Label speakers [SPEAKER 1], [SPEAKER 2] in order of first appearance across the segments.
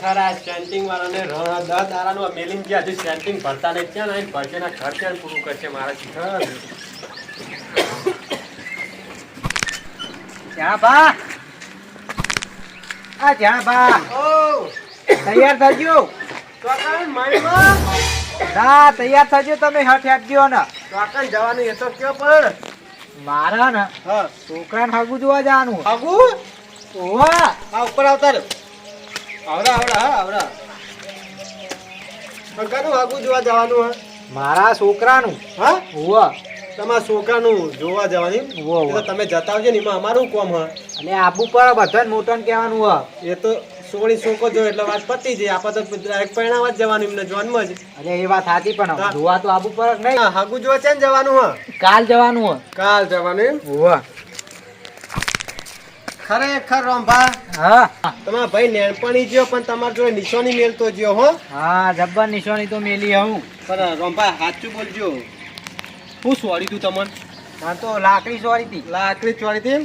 [SPEAKER 1] ખરા સેન્ટિંગ વાળાને રણ દસ દારાનું મેલિંગ ગયા હજી સેન્ટિંગ ભરતા નહીં ત્યાં નહીં ભરશે ના ઘર પૂરું કરશે મારા શિખર
[SPEAKER 2] ત્યાં બા. આ જ્યાં બા. તૈયાર થજો ના તૈયાર થજો તમે હઠ હટજો ને.
[SPEAKER 1] ચોકન જવાનું એ તો કયો પણ.
[SPEAKER 2] મારા ને?
[SPEAKER 1] છોકરા
[SPEAKER 2] ને હગું જોવા જવાનું. ઓવા
[SPEAKER 1] આ ઉપર આવતા રહ્યો આવડા આવડા હા આવડા. કાકાનું આગુ જોવા જવાનું હા?
[SPEAKER 2] મારા છોકરાનું?
[SPEAKER 1] હા? તમારા છોકરાનું જોવા જવાની? તમે જતા આવજો ને એમાં અમારું કોમ હા.
[SPEAKER 2] અને આબુ પર બધા મોટાને કહેવાનું હોય
[SPEAKER 1] એ તો સોળી છોકો જો એટલે વાત પતી જાય. આપણે તો ડાયરેક્ટ પરિણામ જ જવાનું એમને જન્મ જ.
[SPEAKER 2] અરે એ વાત સાચી પણ. જોવા તો આબુ પર નહીં.
[SPEAKER 1] હાગુ જોવા છે ને જવાનું હા?
[SPEAKER 2] કાલ જવાનું હ.
[SPEAKER 1] કાલ જવાનું
[SPEAKER 2] ઓવા
[SPEAKER 1] ખરેખર રોંભા
[SPEAKER 2] હા.
[SPEAKER 1] તમારા ભાઈ નેણપણી જો પણ તમારા જોડે નિશાની મેલતો જો હો.
[SPEAKER 2] હા જબ્બર નિશાની તો મેલી હું
[SPEAKER 1] પણ રોંભા સાચું બોલજો. શું સોડી તું તમને?
[SPEAKER 2] મને તો લાકડી સોરી હતી
[SPEAKER 1] લાકડી ચોરી હતી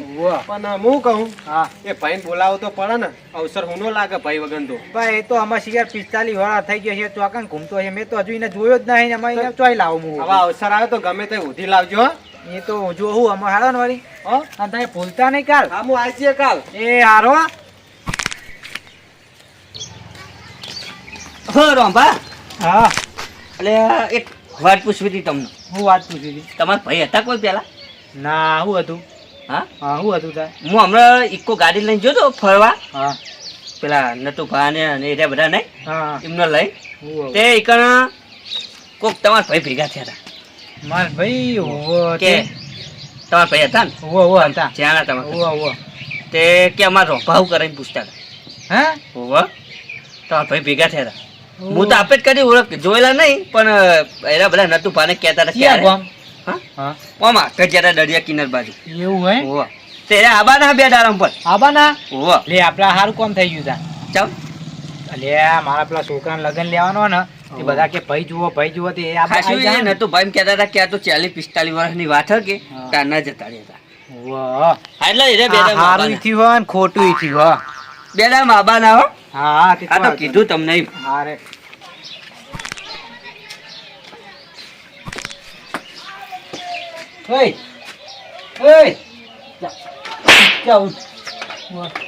[SPEAKER 1] પણ હું કહું
[SPEAKER 2] હા.
[SPEAKER 1] એ ભાઈને બોલાવો તો પડે ને. અવસર હું નો લાગે ભાઈ વગર તો.
[SPEAKER 2] ભાઈ એ તો અમાર શિયાર પિસ્તાલીસ વાળા થઈ ગયો છે ચોકન ઘૂમતો છે. મેં તો હજુ એને જોયો જ નહીં અમે એને ચોઈ લાવું હું.
[SPEAKER 1] અવસર આવે તો ગમે તે ઉધી લાવજો હો.
[SPEAKER 2] એ તો જોવું આમાં હારો ને વળી.
[SPEAKER 1] હો
[SPEAKER 2] અને તમે ભૂલતા નહીં કાલ?
[SPEAKER 1] હા હું આવી કાલ.
[SPEAKER 2] એ હારો
[SPEAKER 3] હો. રોંભા.
[SPEAKER 2] હા.
[SPEAKER 3] એટલે એક વાત પૂછવી હતી તમને.
[SPEAKER 2] હું વાત પૂછવી હતી.
[SPEAKER 3] તમારા ભાઈ હતા કોઈ પહેલા?
[SPEAKER 2] ના હું હતું.
[SPEAKER 3] હા?
[SPEAKER 2] હા શું હતું તાર.
[SPEAKER 3] હું હમણાં ઇકો ગાડી લઈને જોતો ફરવા.
[SPEAKER 2] હા.
[SPEAKER 3] પેલા નટુભા ને અને એ બધા નહીં
[SPEAKER 2] હા.
[SPEAKER 3] એમને લઈ. તે ઇકણ કોક તમારા ભાઈ ભેગા થયા હતા.
[SPEAKER 2] માર ભાઈ ઓવો
[SPEAKER 3] કે? તમારા ભાઈ હતા ને?
[SPEAKER 2] ઓવો ઓવો હતા.
[SPEAKER 3] જ્યાં તમારા
[SPEAKER 2] ઓવો ઓવો
[SPEAKER 3] તે કે અમારા રોભાવ કરીને પૂછતા હતા?
[SPEAKER 2] હે?
[SPEAKER 3] હોવ તમારા ભાઈ ભેગા થયા હતા. હું તો આપે જ કરી ઓળખ જોયેલા નહીં પણ એના બધા નતું ભાને કહેતા હતા
[SPEAKER 2] ક્યાં
[SPEAKER 3] ક્યારે હા? ઓમાં કજિયારા દરિયા કિનાર બાજુ.
[SPEAKER 2] એવું હે
[SPEAKER 3] હોવ તે આબાના બે ડારમ પર.
[SPEAKER 2] આબાના?
[SPEAKER 3] હોવ
[SPEAKER 2] લે આપડા હારું કોમ થઈ ગયું તા.
[SPEAKER 3] ચાલ.
[SPEAKER 2] અલે મારા પેલા છોકરાને લગન લેવાનો ને તે બધા કે ભાઈ જુઓ ભાઈ જુઓ તે આ
[SPEAKER 3] ખાસું એ નતું ભાઈ એમ કહેતા હતા કે આ તો ચાલીસ પિસ્તાલીસ વર્ષની વાત હકે
[SPEAKER 2] હા.
[SPEAKER 3] ત્યાં જતા રહેતા
[SPEAKER 2] વાહ.
[SPEAKER 3] હા, એટલે એ બેડા દામ
[SPEAKER 2] હારું
[SPEAKER 3] આબાના.
[SPEAKER 2] થયું હોય ને ખોટું થયું હોય
[SPEAKER 3] બે દામ આબાના હો?
[SPEAKER 2] હા હા તે
[SPEAKER 3] આ તો કીધું તમને.
[SPEAKER 2] હા રે. ઓય ઓય જા. જા ઉઠ.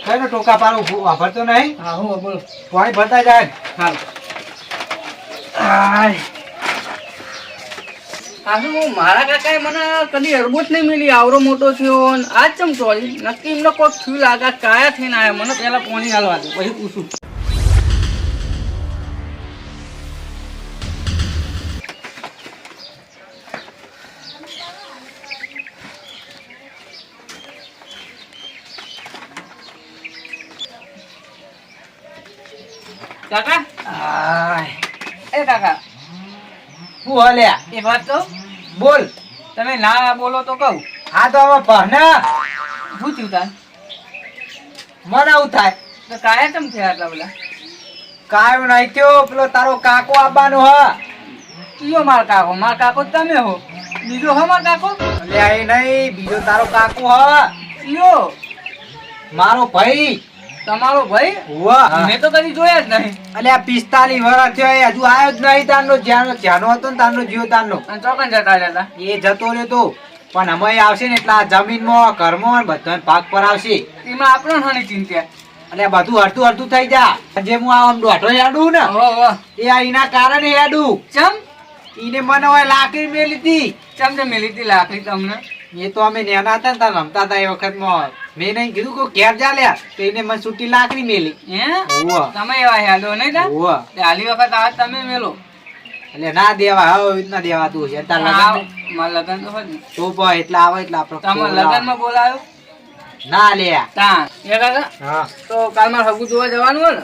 [SPEAKER 2] કઈ નો ટોકા પાડો વાપરતો નહીં?
[SPEAKER 3] હા હું બોલો
[SPEAKER 2] પાણી ભરતા જાય
[SPEAKER 3] હા. હું મારા કાકાએ મને કદી અરબૂત નહીં મિલી આવરો મોટો થયો આજ ચમ ચોરી નક્કી એમને કોક થયું લાગે કાયા થઈને આયા મને પહેલા પાણી હાલવા દે પછી પૂછું. કાકા?
[SPEAKER 2] આય.
[SPEAKER 3] એ કાકા
[SPEAKER 2] શું હલ્યા
[SPEAKER 3] એ વાત કહું?
[SPEAKER 2] બોલ.
[SPEAKER 3] તમે ના બોલો તો કહું.
[SPEAKER 2] હા તો હવે ભના
[SPEAKER 3] શું થયું તાર?
[SPEAKER 2] મને આવું થાય.
[SPEAKER 3] તો કાયા કેમ થયા આટલા બધા?
[SPEAKER 2] કાયો નહીં થયો. પેલો તારો કાકો આવવાનો હ.
[SPEAKER 3] કયો માર કાકો? માર કાકો તમે હો. બીજો હો માર કાકો?
[SPEAKER 2] લે એ નહીં બીજો તારો કાકો હ.
[SPEAKER 3] કયો?
[SPEAKER 2] મારો ભાઈ.
[SPEAKER 3] તમારો ભાઈ? મેં તો કદી જોયા જ નહીં.
[SPEAKER 2] અલ્યા પિસ્તાલીસ વર્ષ થયો એ હજુ આવ્યો જ નહીં તારનો જ્યાંનો જ્યાંનો હતો ને તારનો જીવ તારનો.
[SPEAKER 3] અને ચોકન જતા જતા
[SPEAKER 2] એ જતો રહ્યો તો. પણ અમે આવશે ને એટલે આ જમીનમાં ઘરમાં બધા ભાગ પર આવશે.
[SPEAKER 3] એમાં આપણો હાની ચિંતા
[SPEAKER 2] અને બધું અડધું અડધું થઈ જા. જે હું આમ દોઢો હેડું ને એ એના કારણે હેડું.
[SPEAKER 3] ચમ?
[SPEAKER 2] એને મને હોય લાકડી મેલી હતી
[SPEAKER 3] ચમ ને મેલી હતી લાકડી તમને?
[SPEAKER 2] એ તો અમે નેના હતા ને તાર રમતા હતા એ વખતમાં. મેં નહીં કીધું કે ઘેર ચાલ્યા તો એને મને છૂટી લાકડી મેલી.
[SPEAKER 3] હે?
[SPEAKER 2] ઓવા
[SPEAKER 3] તમે એવા હેડો નહીં તા?
[SPEAKER 2] ઓવા
[SPEAKER 3] આલી વખત આ તમે મેલો.
[SPEAKER 2] એટલે ના દેવા હવે એવી દેવા તું છે. તાર લગન
[SPEAKER 3] માર લગન તો હોય
[SPEAKER 2] તો પા એટલા આવે એટલા આપણો
[SPEAKER 3] તમે લગનમાં બોલાયો?
[SPEAKER 2] ના લે
[SPEAKER 3] તા એ કાકા?
[SPEAKER 2] હા.
[SPEAKER 3] તો કાલમાં હગુ જોવા જવાનું હોય ને?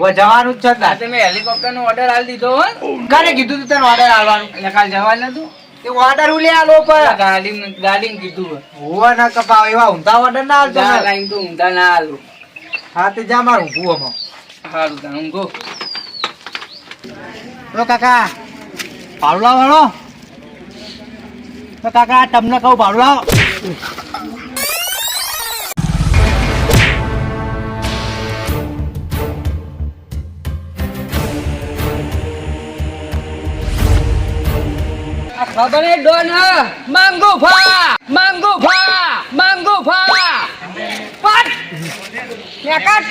[SPEAKER 2] ઓ જવાનું જ છે તાર.
[SPEAKER 3] રાતે મેં હેલિકોપ્ટર નો ઓર્ડર આલી દીધો હોય
[SPEAKER 2] કાલે કીધું તું તને ઓર્ડર આલવાનું.
[SPEAKER 3] એટલે કાલ જવાનું નતું
[SPEAKER 2] તે ઓર્ડર ઉલે આલો પર
[SPEAKER 3] ગાડી ગાડી કીધું
[SPEAKER 2] હોવા ના કપાવ એવા ઊંધા ઓર્ડર ના
[SPEAKER 3] આલતો
[SPEAKER 2] ને.
[SPEAKER 3] લાઈન તો ઊંધા ના આલું
[SPEAKER 2] હા તે જા મારું ઊંઘું આમાં.
[SPEAKER 3] સારું તા ઊંઘો.
[SPEAKER 2] તો કાકા ભાડું લાવો તો કાકા તમને કહું ભાડું લાવો.
[SPEAKER 4] નહીં ડોન, હ? માંગુ ફા માંગુ ફા માંગુ ફા. પટ નેકટ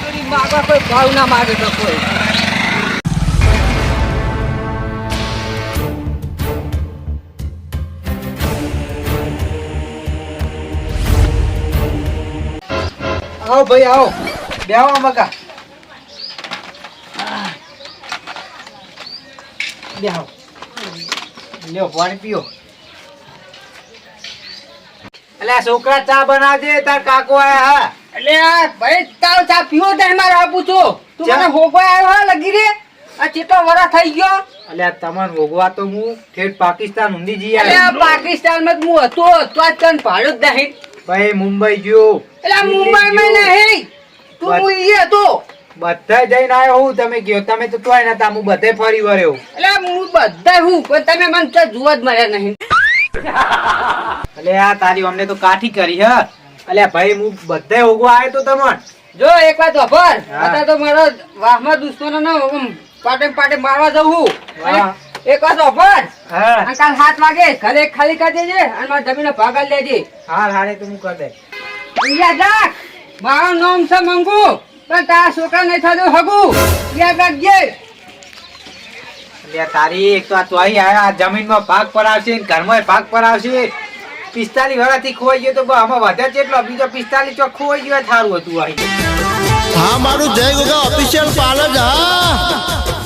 [SPEAKER 4] કરી માગવા કોઈ ભાવ ના માગે તો કોઈ
[SPEAKER 2] આવો ભાઈ, આવો. બેહો બકા બેહો. લ્યો પાણી પીઓ. એટલે છોકરા ચા બનાવજે તાર કાકો આયા હા.
[SPEAKER 4] એટલે આ ભાઈ તારો ચા પીવો તો મારે આપું છું. તું મને હોગો આવ્યો હા લગી રે. આ ચેટલો વરા થઈ ગયો.
[SPEAKER 2] અલ્યા તમાર ભોગવા તો હું ઠેઠ પાકિસ્તાન ઊંધી જઈ
[SPEAKER 4] એટલે
[SPEAKER 2] આવ્યો.
[SPEAKER 4] પાકિસ્તાનમાં જ હું હતો. તો આ તન ભાડું જ નહીં.
[SPEAKER 2] ભાઈ મુંબઈ ગયો.
[SPEAKER 4] એટલે આ
[SPEAKER 2] માં
[SPEAKER 4] નહીં. હું ઈ હતો.
[SPEAKER 2] બધા જઈને આવ્યો હું તમે ગયો તમે તો તોય નતા હું બધે ફરી વળ્યો.
[SPEAKER 4] એટલે હું બધા હું પણ તમે મને તો જોવા જ મળ્યા નહીં.
[SPEAKER 2] અલે આ તારી અમને તો કાઠી કરી હ. ભાઈ હું બધે ઓગો આવ્યો તો તમન.
[SPEAKER 4] જો એક વાત અત્યારે તો મારો વાહમાં દુશ્મનો ને પાટે પાટે મારવા જવું હું. એક વાત ખબર
[SPEAKER 2] હા.
[SPEAKER 4] કાલ સાત વાગે ઘરે ખાલી કરી દેજે અને મારા જમીન ભાગાડી લેજે.
[SPEAKER 2] હા હારે તો હું કરી દે.
[SPEAKER 4] યાદ રાખ મારું નામ છે મંગુ પણ તારા છોકરા નહીં થતું હગું. યાદ રાખજે.
[SPEAKER 2] અલ્યા તારી એક તો આ તોય આયા આ જમીનમાં ભાગ પડાવશે આવશે ઘરમાં ભાગ પડાવશે પિસ્તાલીસ વર્ષથી ખોવાઈ ગયો તો આમાં વધે કેટલો બીજો પિસ્તાલીસ ચોક ખોવાઈ ગયો હોય થારું હતું આઈ
[SPEAKER 5] હા મારું જય ગોગા ઓફિશિયલ પાર્લર જ હા.